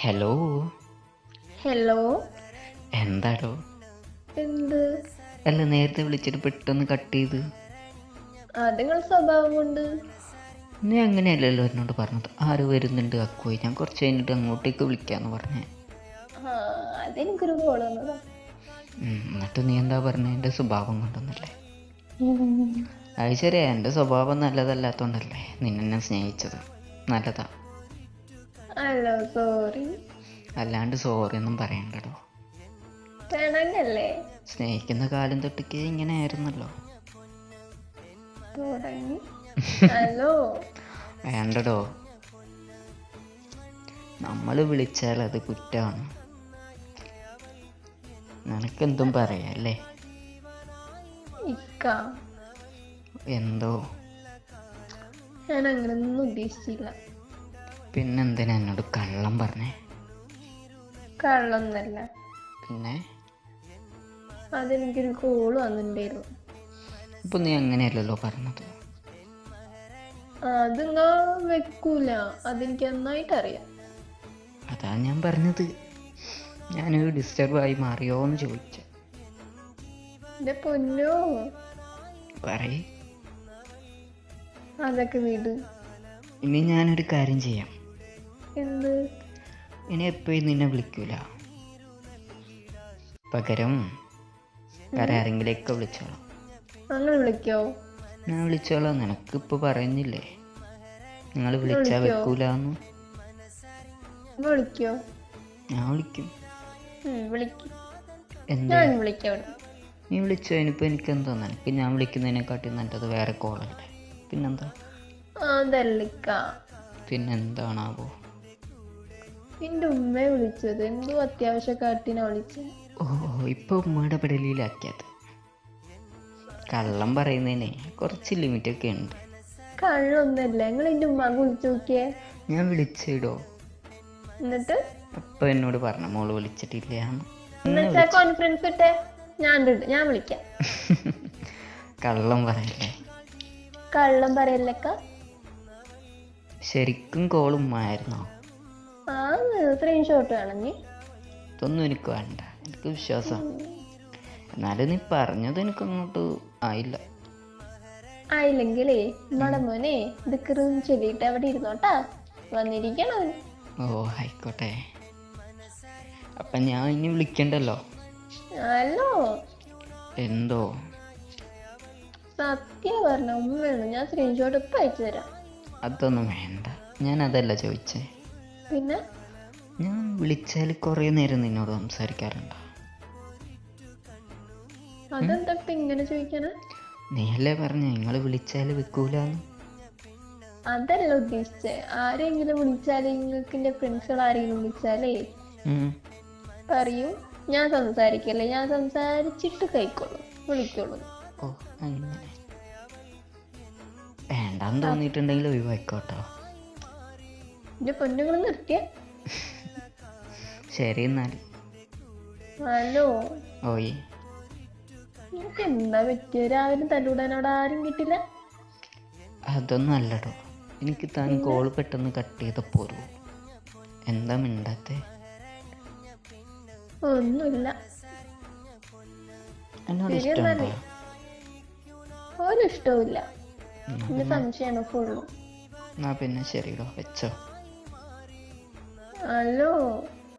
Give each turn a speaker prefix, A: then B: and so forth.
A: Hello
B: hello
A: എന്താടോ?
B: എന്ത്?
A: അല്ല നേരത്തെ വിളിച്ചിട്ട് പെട്ടെന്ന് കട്ട് ചെയ്ത്.
B: അതുങ്ങൾ സ്വഭാവം കൊണ്ട്.
A: നീ അങ്ങനെയല്ലല്ലോ എന്നോട് പറഞ്ഞത്. ആര് വരുന്നുണ്ട് അക്കോയി ഞാൻ കുറച്ച് കഴിഞ്ഞിട്ട് അങ്ങോട്ടേക്ക് വിളിക്കാന്ന് പറഞ്ഞേ.
B: അതെനിക്കൊരു കോൾ വന്നതാ.
A: ഉം, എന്നിട്ട് നീ എന്താ പറഞ്ഞ? എന്റെ സ്വഭാവം കൊണ്ടൊന്നല്ലേ? അത് ശരിയാ എന്റെ സ്വഭാവം നല്ലതല്ലാത്തോണ്ടല്ലേ നിന്നെ സ്നേഹിച്ചത്. നല്ലതാ.
B: സോറി
A: അല്ലാണ്ട് സോറി ഒന്നും പറയണ്ടടോ.
B: വേണല്ലേ
A: സ്നേഹിക്കുന്ന കാലം തൊട്ടൊക്കെ ഇങ്ങനെ ആയിരുന്നല്ലോ.
B: തുടങ്ങി. ഹലോ.
A: വേണ്ടടോ. നമ്മൾ വിളിച്ചാൽ അത് കുറ്റമാണ് നിനക്കെന്തും പറയാല്ലേ
B: ഇക്ക.
A: എന്തോ?
B: ഞാൻ അങ്ങനെ ഒന്നും ഉദ്ദേശിച്ചില്ല.
A: പിന്നെന്തിനാ എന്നോട് കള്ളം പറഞ്ഞേ?
B: കള്ളൊന്നല്ല.
A: പിന്നെ?
B: അതെനിക്കൊരു കോൾ വന്നിട്ടുണ്ടായിരുന്നു.
A: ഇപ്പൊ നീ അങ്ങനെയല്ലല്ലോ പറഞ്ഞത്.
B: അതിങ്ങ വെക്കൂല. അതെനിക്ക് നന്നായിട്ട് അറിയാം
A: അതാ ഞാൻ പറഞ്ഞത്. ഞാനൊരു ഡിസ്റ്റർബായി മാറിയോ എന്ന് ചോദിച്ച.
B: എന്റെ പൊന്നോ.
A: പറയേ.
B: അതൊക്കെ വീട്.
A: ഇനി ഞാനൊരു കാര്യം ചെയ്യാം.
B: എന്ത്
A: ഇനി എപ്പോഴും നിന്നെ വിളിക്കൂല? പകരം വേറെ ആരെങ്കിലേക്ക് വിളിച്ചോളാം.
B: അങ്ങനെ വിളിക്കോ?
A: ഞാൻ വിളിച്ചോളാം. നിനക്ക് ഇപ്പൊ പറയുന്നില്ലേ നിങ്ങൾ
B: വിളിച്ചാ?
A: വെക്കൂലെന്ന്.
B: വിളിക്കോ?
A: ഞാൻ വിളിക്കും. എന്ത്. നീ വിളിച്ചോ? ഇനിയിപ്പോൾ എനിക്കെന്തോ? നിനക്ക് ഞാൻ വിളിക്കുന്നതിനെക്കാട്ടി നല്ലത് വേറെ കോളല്ലേ. പിന്നെന്താ? പിന്നെന്താണാവോ?
B: എന്റെ ഉമ്മയെ വിളിച്ചത്. എന്തോ അത്യാവശ്യ കാട്ടിനെ വിളിച്ചത്
A: ഓ ഇപ്പൊ ഉമ്മയുടെ പെടലിയിലാക്കിയത് കള്ളം പറയുന്നതിനെ കുറച്ച് ലിമിറ്റ് ഒക്കെ ഉണ്ട്.
B: കള്ളൊന്നല്ല നിങ്ങൾ എന്റെ ഉമ്മാക്ക് വിളിച്ചു നോക്കിയേ.
A: ഞാൻ വിളിച്ചിടോ.
B: എന്നിട്ട്?
A: അപ്പൊ എന്നോട് പറഞ്ഞു മോൾ വിളിച്ചിട്ടില്ല
B: കോൺഫറൻസ് ഇട്ടേ. ഞാൻ ഞാൻ വിളിക്കാം.
A: കള്ളം പറയല്ലേ.
B: കള്ളം പറയല്ലക്ക.
A: ശരിക്കും കോൾ ഉമ്മായിരുന്നോ?
B: ആ സ്ക്രീൻഷോട്ട് വേണമെങ്കിൽ
A: ഇതൊന്നും എനിക്ക് വേണ്ട. എനിക്ക് വിശ്വാസം. എന്നാലും നീ പറഞ്ഞത് എനിക്ക് അങ്ങോട്ട് ആയില്ല.
B: ആയില്ലെങ്കിലേ നമ്മുടെ മോനെ ദിക്കറും ചൊല്ലിയിട്ട് അവിടെ ഇരുന്നോട്ടാ. വന്നിരിക്കണം
A: ഓ ആയിക്കോട്ടെ. അപ്പൊ ഞാൻ ഇനി വിളിക്കണ്ടല്ലോ?
B: ഹലോ
A: എന്തോ?
B: സത്യം പറഞ്ഞ ഉമ്മയാണ് ഞാൻ സ്ക്രീൻഷോട്ട് ഇപ്പൊ അയച്ചു തരാം.
A: അതൊന്നും വേണ്ട. ഞാൻ അതല്ല ചോദിച്ചേ.
B: പിന്നെ?
A: ഞാൻ വിളിച്ചാൽ കുറേ നേരം നിന്നോട് സംസാരിക്കാറുണ്ട്.
B: അതെന്താ ഇപ്പൊ ഇങ്ങനെ ചോദിക്കാനാ
A: നീയല്ലേ പറഞ്ഞ നിങ്ങൾ വിളിച്ചാൽ വെക്കൂലെന്ന്.
B: അതല്ല ഉദ്ദേശിച്ചത് ആരെങ്കിലും വിളിച്ചാലേ നിങ്ങൾക്ക് എന്റെ ഫ്രണ്ട്സുകൾ ആരെങ്കിലും വിളിച്ചാലേ പറയൂ ഞാൻ സംസാരിക്കല്ലേ ഞാൻ സംസാരിച്ചിട്ട് കഴിക്കോളൂ വിളിക്കോളൂ.
A: ഓ അങ്ങനെ. വേണ്ടാന്ന് തോന്നിയിട്ടുണ്ടെങ്കിൽ ഒഴിവായിക്കോട്ടോ.
B: എന്റെ പൊന്നുങ്ങൾ നിർത്തിയ.
A: ശരി എന്നാൽ.
B: ഹലോ.
A: ഓയ്.
B: നിനക്ക് എന്താ പറ്റിയ? രാവിലെ തല്ലൂടാൻ അവിടെ ആരും കിട്ടില്ല?
A: അതൊന്നും അല്ലടോ. എനിക്ക് താൻ കോൾ പെട്ടെന്ന് കട്ട് ചെയ്ത പോരൂ എന്താ മിണ്ടാത്തെ?
B: ഒന്നുമില്ല.
A: എന്നോട്
B: ശരി
A: ഇഷ്ടമുണ്ടോ
B: എന്നാലേ. ഒരു ഇഷ്ടവുമില്ല.
A: എന്നാ
B: എന്റെ സംശയമാണ് ഫുള്ളും
A: എന്നാ പിന്നെ ശരിടോ. വെച്ചോ.
B: ഹലോ